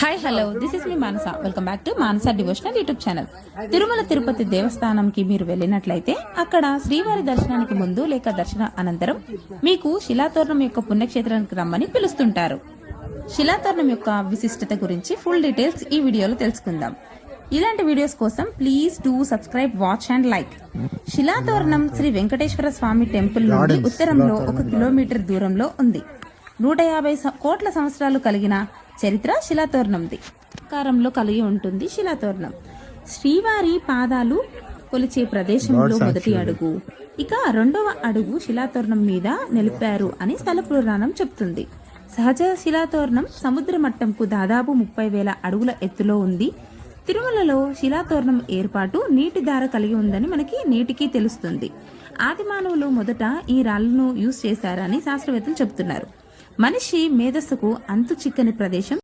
Hi hello this is me Manasa welcome back to Manasa devotional YouTube channel Tirumala Tirupati దేవస్థానంకి మీరు వెళ్ళినట్లయితే అక్కడ శ్రీవారి దర్శనానికి ముందు లేక దర్శన అనంతరం మీకు శిలాతోరణం యొక్క పుణ్యక్షేత్రానికి రమ్మని పిలుస్తుంటారు. శిలాతోరణం యొక్క విశిష్టత గురించి ఫుల్ డీటెయిల్స్ ఈ వీడియోలో తెలుసుకుందాం. ఇలాంటి వీడియోస్ కోసం please do subscribe watch and like Silathoranam Sri Venkateswara Swamy temple నుండి ఉత్తరంలో ఒక కిలోమీటర్ దూరంలో ఉంది. నూట యాభై కోట్ల సంవత్సరాలు కలిగిన చరిత్ర శిలాతోరణంది. ఆకారంలో కలిగి ఉంటుంది శిలాతోరణం. శ్రీవారి పాదాలు కొలిచే ప్రదేశంలో మొదటి అడుగు. ఇక రెండవ అడుగు శిలాతోరణం మీద నిలిపారు అని స్థల పురాణం చెప్తుంది. సహజ శిలాతోరణం సముద్ర మట్టంకు దాదాపు ముప్పై వేల అడుగుల ఎత్తులో ఉంది. తిరుమలలో శిలాతోరణం ఏర్పాటు నీటి దార కలిగి ఉందని మనకి నేటికి తెలుస్తుంది. ఆది మానవులు మొదట ఈ రాళ్ళను యూజ్ చేశారని శాస్త్రవేత్తలు చెబుతున్నారు మనిషి మేధస్సుకు అంతు చిక్కని ప్రదేశం